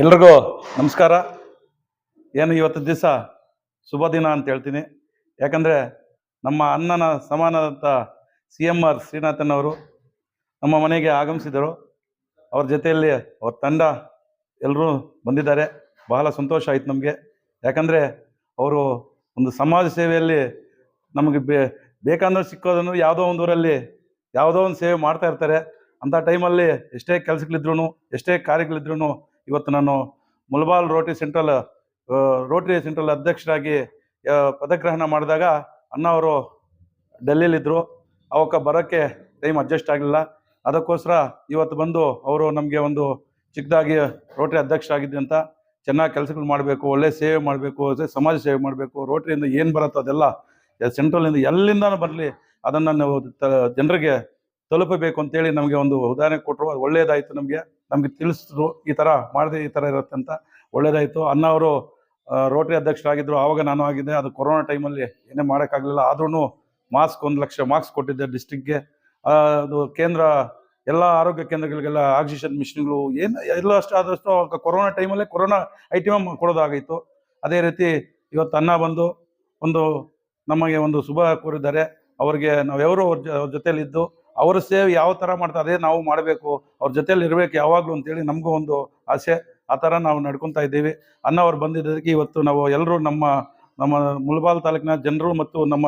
ಎಲ್ರಿಗೂ ನಮಸ್ಕಾರ. ಏನು ಇವತ್ತು ದಿವಸ ಶುಭ ದಿನ ಅಂತ ಹೇಳ್ತೀನಿ. ಯಾಕಂದರೆ ನಮ್ಮ ಅಣ್ಣನ ಸಮಾನದಂಥ ಸಿ ಎಂ ಆರ್ ಶ್ರೀನಾಥನ್ ಅವರು ನಮ್ಮ ಮನೆಗೆ ಆಗಮಿಸಿದರು. ಅವ್ರ ಜೊತೆಯಲ್ಲಿ ಅವ್ರ ತಂಡ ಎಲ್ಲರೂ ಬಂದಿದ್ದಾರೆ. ಬಹಳ ಸಂತೋಷ ಆಯ್ತು ನಮಗೆ. ಯಾಕಂದರೆ ಅವರು ಒಂದು ಸಮಾಜ ಸೇವೆಯಲ್ಲಿ ನಮಗೆ ಬೇ, ಬೇಕಂದ್ರೆ ಸಿಕ್ಕೋದನ್ನು ಯಾವುದೋ ಒಂದು ಊರಲ್ಲಿ ಯಾವುದೋ ಒಂದು ಸೇವೆ ಮಾಡ್ತಾ ಇರ್ತಾರೆ. ಅಂಥ ಟೈಮಲ್ಲಿ ಎಷ್ಟೇ ಕೆಲಸಗಳಿದ್ರು ಎಷ್ಟೇ ಕಾರ್ಯಗಳಿದ್ರು ಇವತ್ತು ನಾನು ಮುಲ್ಬಾಲ್ ರೋಟರಿ ಸೆಂಟ್ರಲ್ ರೋಟರಿ ಸೆಂಟ್ರಲ್ ಅಧ್ಯಕ್ಷರಾಗಿ ಪದಗ್ರಹಣ ಮಾಡಿದಾಗ ಅಣ್ಣ ಅವರು ಡೆಲ್ಲಿಲಿದ್ದರು ಅವಕ್ಕೆ ಬರೋಕ್ಕೆ ಟೈಮ್ ಅಡ್ಜಸ್ಟ್ ಆಗಲಿಲ್ಲ. ಅದಕ್ಕೋಸ್ಕರ ಇವತ್ತು ಬಂದು ಅವರು ನಮಗೆ ಒಂದು ಚಿಕ್ಕದಾಗಿ ರೋಟರಿ ಅಧ್ಯಕ್ಷರಾಗಿದ್ದೆ ಅಂತ ಚೆನ್ನಾಗಿ ಕೆಲಸಗಳು ಮಾಡಬೇಕು, ಒಳ್ಳೆ ಸೇವೆ ಮಾಡಬೇಕು ಸಮಾಜ ಸೇವೆ ಮಾಡಬೇಕು, ರೋಟರಿಯಿಂದ ಏನು ಬರುತ್ತೋ ಅದೆಲ್ಲ ಸೆಂಟ್ರಲಿಂದ ಎಲ್ಲಿಂದನೂ ಬರಲಿ. ಅದನ್ನು ನಾವು ಜನರಿಗೆ ತಲುಪಬೇಕು ಅಂತೇಳಿ ನಮಗೆ ಒಂದು ಉದಾಹರಣೆ ಕೊಟ್ಟರು ಅದು ಒಳ್ಳೆಯದಾಯಿತು ನಮಗೆ. ನಮಗೆ ತಿಳಿಸಿದ್ರು ಈ ಥರ ಮಾಡಿದೆ ಈ ಥರ ಇರುತ್ತೆ ಅಂತ ಒಳ್ಳೇದಾಯಿತು. ಅನ್ನ ಅವರು ರೋಟರಿ ಅಧ್ಯಕ್ಷರಾಗಿದ್ದರು ಆವಾಗ ನಾನು ಆಗಿದ್ದೆ. ಅದು ಕೊರೋನಾ ಟೈಮಲ್ಲಿ ಏನೇ ಮಾಡೋಕ್ಕಾಗಲಿಲ್ಲ. ಆದ್ರೂ ಮಾಸ್ಕ್ ಒಂದು ಲಕ್ಷ ಮಾಸ್ಕ್ ಕೊಟ್ಟಿದ್ದೆ ಡಿಸ್ಟಿಕ್ಗೆ. ಅದು ಕೇಂದ್ರ, ಎಲ್ಲ ಆರೋಗ್ಯ ಕೇಂದ್ರಗಳಿಗೆಲ್ಲ ಆಕ್ಸಿಜನ್ ಮಿಷಿನ್ಗಳು ಏನು, ಎಲ್ಲ ಅಷ್ಟು ಆದಷ್ಟು ಕೊರೋನಾ ಟೈಮಲ್ಲೇ ಕೊರೋನಾ ಐಟಮ್ ಕೊಡೋದಾಗಿತ್ತು. ಅದೇ ರೀತಿ ಇವತ್ತು ಅನ್ನ ಬಂದು ಒಂದು ನಮಗೆ ಒಂದು ಶುಭ ಕೋರಿದ್ದಾರೆ. ಅವರಿಗೆ ನಾವು ಅವ್ರ ಜೊ- ಅವ್ರ ಜೊತೆಲಿದ್ದು ಅವರ ಸೇವೆ ಯಾವ ಥರ ಮಾಡ್ತಾರೆ ಅದೇ ನಾವು ಮಾಡಬೇಕು, ಅವ್ರ ಜೊತೆಯಲ್ಲಿ ಇರಬೇಕು ಯಾವಾಗಲೂ ಅಂತೇಳಿ ನಮಗೂ ಒಂದು ಆಸೆ. ಆ ಥರ ನಾವು ನಡ್ಕೊತಾ ಇದ್ದೀವಿ. ಅನ್ನ ಅವ್ರು ಬಂದಿದ್ದಕ್ಕೆ ಇವತ್ತು ನಾವು ಎಲ್ಲರೂ ನಮ್ಮ ನಮ್ಮ ಮುಳಬಾಲ್ ತಾಲೂಕಿನ ಜನರು ಮತ್ತು ನಮ್ಮ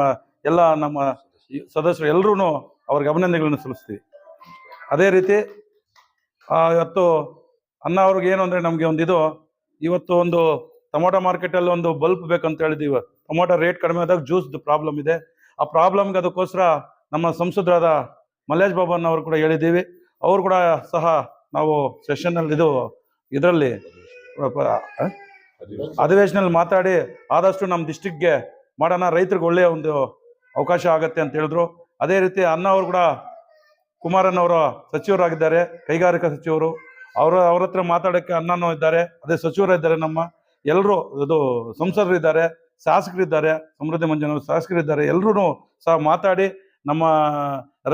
ಎಲ್ಲ ನಮ್ಮ ಸದಸ್ಯರು ಎಲ್ಲರೂ ಅವ್ರಿಗೆ ಅಭಿನಂದನೆಗಳನ್ನು ಸಲ್ಲಿಸ್ತೀವಿ. ಅದೇ ರೀತಿ ಇವತ್ತು ಅನ್ನ ಅವ್ರಿಗೆ ಏನು ಅಂದರೆ ನಮಗೆ ಒಂದು ಇದು, ಇವತ್ತು ಒಂದು ಟೊಮೊಟೊ ಮಾರ್ಕೆಟಲ್ಲಿ ಒಂದು ಬಲ್ಬ್ ಬೇಕಂತ ಹೇಳಿದ್ದೀವಿ ಟೊಮೊಟೊ ರೇಟ್ ಕಡಿಮೆ ಆದಾಗ ಜ್ಯೂಸ್ದು ಪ್ರಾಬ್ಲಮ್ ಇದೆ. ಆ ಪ್ರಾಬ್ಲಮ್ಗೆ ಅದಕ್ಕೋಸ್ಕರ ನಮ್ಮ ಸಂಸದರಾದ ಮಲ್ಲೇಶ್ ಬಾಬನ್ ಅವರು ಕೂಡ ಹೇಳಿದ್ದೀವಿ. ಅವರು ಕೂಡ ಸಹ ನಾವು ಸೆಷನ್ನಲ್ಲಿ ಇದು ಇದರಲ್ಲಿ ಅಧಿವೇಶನದಲ್ಲಿ ಮಾತಾಡಿ ಆದಷ್ಟು ನಮ್ಮ ಡಿಸ್ಟಿಕ್ಗೆ ಮಾಡೋಣ, ರೈತರಿಗೆ ಒಳ್ಳೆಯ ಒಂದು ಅವಕಾಶ ಆಗತ್ತೆ ಅಂತ ಹೇಳಿದ್ರು. ಅದೇ ರೀತಿ ಅನ್ನ ಅವರು ಕೂಡ ಕುಮಾರನ್ ಅವರ ಸಚಿವರಾಗಿದ್ದಾರೆ, ಕೈಗಾರಿಕಾ ಸಚಿವರು. ಅವರ, ಅವ್ರ ಹತ್ರ ಮಾತಾಡೋಕ್ಕೆ ಅನ್ನನೂ ಇದ್ದಾರೆ. ಅದೇ ಸಚಿವರಿದ್ದಾರೆ ನಮ್ಮ. ಎಲ್ಲರೂ ಇದು ಸಂಸದರು ಇದ್ದಾರೆ, ಶಾಸಕರಿದ್ದಾರೆ, ಸಮೃದ್ಧಿ ಮಂಜನ ಶಾಸಕರಿದ್ದಾರೆ. ಎಲ್ಲರೂ ಸಹ ಮಾತಾಡಿ ನಮ್ಮ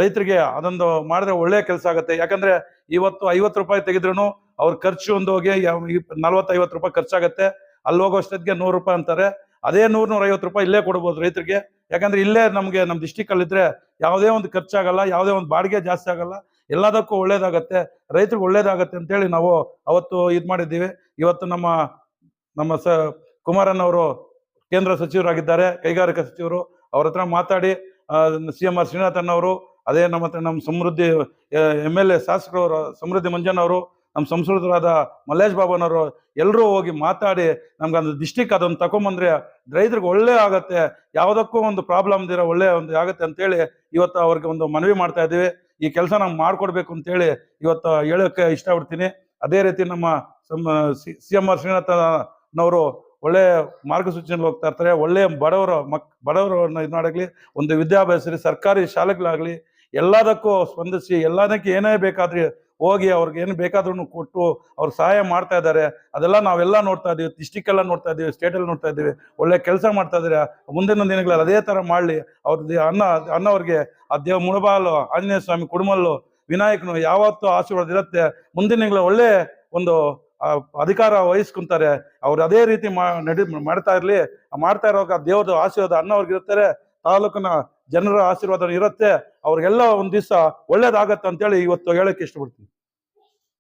ರೈತರಿಗೆ ಅದೊಂದು ಮಾಡಿದ್ರೆ ಒಳ್ಳೆಯ ಕೆಲಸ ಆಗುತ್ತೆ. ಯಾಕಂದ್ರೆ ಇವತ್ತು ಐವತ್ತು ರೂಪಾಯಿ ತೆಗೆದ್ರೂ ಅವ್ರ ಖರ್ಚು ಒಂದು ಹೋಗಿ ನಲ್ವತ್ತು ಐವತ್ತು ರೂಪಾಯಿ ಖರ್ಚಾಗತ್ತೆ. ಅಲ್ಲಿ ಹೋಗೋ ಅಷ್ಟೊತ್ತಿಗೆ ನೂರು ರೂಪಾಯಿ ಅಂತಾರೆ. ಅದೇ ನೂರು ನೂರ ಐವತ್ತು ರೂಪಾಯಿ ಇಲ್ಲೇ ಕೊಡ್ಬೋದು ರೈತರಿಗೆ. ಯಾಕಂದ್ರೆ ಇಲ್ಲೇ ನಮಗೆ ನಮ್ಮ ಡಿಸ್ಟಿಕ್ ಅಲ್ಲಿದ್ರೆ ಯಾವುದೇ ಒಂದು ಖರ್ಚಾಗಲ್ಲ, ಯಾವುದೇ ಒಂದು ಬಾಡಿಗೆ ಜಾಸ್ತಿ ಆಗಲ್ಲ. ಎಲ್ಲದಕ್ಕೂ ಒಳ್ಳೇದಾಗತ್ತೆ. ರೈತರಿಗೆ ಒಳ್ಳೇದಾಗತ್ತೆ ಅಂತೇಳಿ ನಾವು ಅವತ್ತು ಇದು ಮಾಡಿದ್ದೀವಿ. ಇವತ್ತು ನಮ್ಮ ನಮ್ಮ ಸ ಕುಮಾರನ್ ಅವರು ಕೇಂದ್ರ ಸಚಿವರಾಗಿದ್ದಾರೆ, ಕೈಗಾರಿಕಾ ಸಚಿವರು. ಅವ್ರ ಹತ್ರ ಮಾತಾಡಿ ಸಿ ಎಂ ಆರ್ ಶ್ರೀನಾಥನ್ ಅವರು ಅದೇ ನಮ್ಮ ಹತ್ರ ನಮ್ಮ ಸಮೃದ್ಧಿ ಎಂ ಎಲ್ ಎ ಶಾಸಕರವರು, ಸಮೃದ್ಧಿ ಮಂಜನ್ ಅವರು ನಮ್ಮ ಸಂಸ್ಕೃತರಾದ ಮಲ್ಲೇಶ್ ಬಾಬನವರು ಎಲ್ಲರೂ ಹೋಗಿ ಮಾತಾಡಿ ನಮ್ಗೆ ಒಂದು ಡಿಸ್ಟಿಕ್ ಅದನ್ನು ತಗೊಂಬಂದ್ರೆ ರೈತರಿಗೆ ಒಳ್ಳೆ ಆಗತ್ತೆ, ಯಾವುದಕ್ಕೂ ಒಂದು ಪ್ರಾಬ್ಲಮ್ ಇದಿರೋ ಒಳ್ಳೆ ಒಂದು ಆಗುತ್ತೆ ಅಂತೇಳಿ ಇವತ್ತು ಅವ್ರಿಗೆ ಒಂದು ಮನವಿ ಮಾಡ್ತಾ ಇದ್ದೀವಿ. ಈ ಕೆಲಸ ನಾವು ಮಾಡ್ಕೊಡ್ಬೇಕು ಅಂತೇಳಿ ಇವತ್ತು ಹೇಳೋಕ್ಕೆ ಇಷ್ಟಪಡ್ತೀನಿ. ಅದೇ ರೀತಿ ನಮ್ಮ ಸಿ ಎಂ ಆರ್ ಶ್ರೀನಾಥನವರು ಒಳ್ಳೆ ಮಾರ್ಗಸೂಚಿಯಲ್ಲಿ ಹೋಗ್ತಾ ಇರ್ತಾರೆ, ಒಳ್ಳೆ ಬಡವರ ಮಕ್, ಬಡವರನ್ನ ಇದು ಮಾಡಾಗಲಿ ಒಂದು ವಿದ್ಯಾಭ್ಯಾಸ ಸರ್ಕಾರಿ ಶಾಲೆಗಳಾಗಲಿ, ಎಲ್ಲದಕ್ಕೂ ಸ್ಪಂದಿಸಿ, ಎಲ್ಲದಕ್ಕೆ ಏನೇ ಬೇಕಾದ್ರೆ ಹೋಗಿ ಅವ್ರಿಗೆ ಏನು ಬೇಕಾದ್ರೂ ಕೊಟ್ಟು ಅವ್ರು ಸಹಾಯ ಮಾಡ್ತಾ ಇದ್ದಾರೆ. ಅದೆಲ್ಲ ನಾವೆಲ್ಲ ನೋಡ್ತಾ ಇದ್ದೀವಿ ಡಿಸ್ಟಿಕ್ ಎಲ್ಲ ನೋಡ್ತಾ ಇದೀವಿ, ಸ್ಟೇಟಲ್ಲಿ ನೋಡ್ತಾ ಇದ್ದೀವಿ ಒಳ್ಳೆ ಕೆಲಸ ಮಾಡ್ತಾ ಇದ್ದಾರೆ. ಮುಂದಿನ ದಿನಗಳಲ್ಲಿ ಅದೇ ಥರ ಮಾಡಲಿ. ಅವ್ರದ್ದು ಅನ್ನ, ಅನ್ನವ್ರಿಗೆ ಆ ದೇವ ಮುಳಬಾಲು, ಆಂಜನೇಯ ಸ್ವಾಮಿ ಕುಡುಮಲ್ಲು, ವಿನಾಯಕನು ಯಾವತ್ತೂ ಆಶೀರ್ವಾದ ಇರುತ್ತೆ. ಮುಂದಿನ ದಿನಗಳ ಒಳ್ಳೆ ಒಂದು ಅಧಿಕಾರ ವಹಿಸ್ಕೊಂತಾರೆ. ಅವ್ರು ಅದೇ ರೀತಿ ನಡಿ ಮಾಡ್ತಾ ಇರ್ಲಿ. ಮಾಡ್ತಾ ಇರೋ ದೇವ್ರದ ಆಶೀರ್ವಾದ ಅನ್ನೋರ್ಗಿರ್ತಾರೆ ತಾಲೂಕಿನ ಜನರ ಆಶೀರ್ವಾದ ಇರುತ್ತೆ. ಅವ್ರಿಗೆಲ್ಲ ಒಂದ್ ದಿವಸ ಒಳ್ಳೇದಾಗತ್ತೆ ಅಂತೇಳಿ ಇವತ್ತು ಹೇಳಕ್ಕೆ ಇಷ್ಟಪಡ್ತೀನಿ.